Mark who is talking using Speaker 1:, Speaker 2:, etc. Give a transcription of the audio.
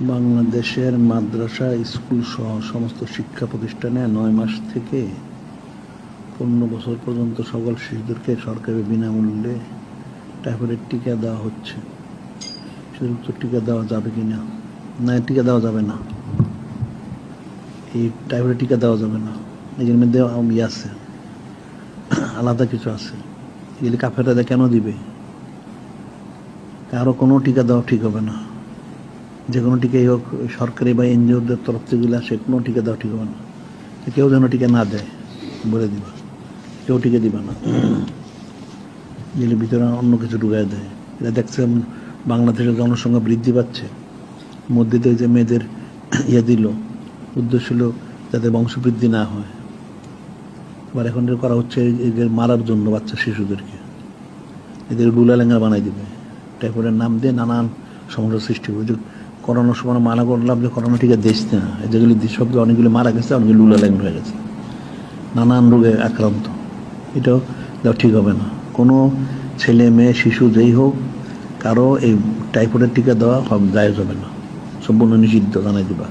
Speaker 1: বাংলাদেশের মাদ্রাসা, স্কুল সহ সমস্ত শিক্ষা প্রতিষ্ঠানে নয় মাস থেকে পনেরো বছর পর্যন্ত সকল শিশুদেরকে সরকারি বিনামূল্যে টাইফয়েডের টিকা দেওয়া হচ্ছে। শুধুমাত্র টিকা দেওয়া যাবে কি না না টিকা দেওয়া যাবে না। এই টাইফয়েডের টিকা দেওয়া যাবে না। এর মধ্যে ইয়ে আছে। আলাদা কিছু আছে। এগুলি কাফেরাদের কেন দিবে? কারও কোনো টিকা দেওয়া ঠিক হবে না। যে কোনো টিকাই হোক, সরকারি বা এনজিওদের তরফ থেকে আসে কোনো টিকা দেওয়া ঠিক হবে না। কেউ যেন টিকা না দেয়, বলে দিবা। কেউ টিকা দিবা না। যেগুলি ভিতরে অন্য কিছু ঢুকাই দেয়। এটা দেখছেন বাংলাদেশের জনসংখ্যা বৃদ্ধি পাচ্ছে। মধ্যে যে মেয়েদের ইয়ে দিল। উদ্দেশ্য হলো যাতে বংশবৃদ্ধি না হয়। আবার এখন করা হচ্ছে এদের মারার জন্য বাচ্চা শিশুদেরকে। এদের লুলা লেঙ্গা বানাই দিবে। টাইফয়েডের নাম দিয়ে নানান সমস্যার সৃষ্টি যে করোনার সময় মানা করলাম যে করোনা টিকা দেশ না। যেগুলি শব্দ অনেকগুলি মারা গেছে, অনেকগুলি লুলা লাইন হয়ে গেছে। নানান রোগে আক্রান্ত। এটাও ঠিক হবে না। কোনো ছেলে, মেয়ে, শিশু যেই হোক, কারও এই টাইফয়েডের টিকা দেওয়া জায়জ হবে না। সম্পূর্ণ নিষিদ্ধ জানাই দিবা।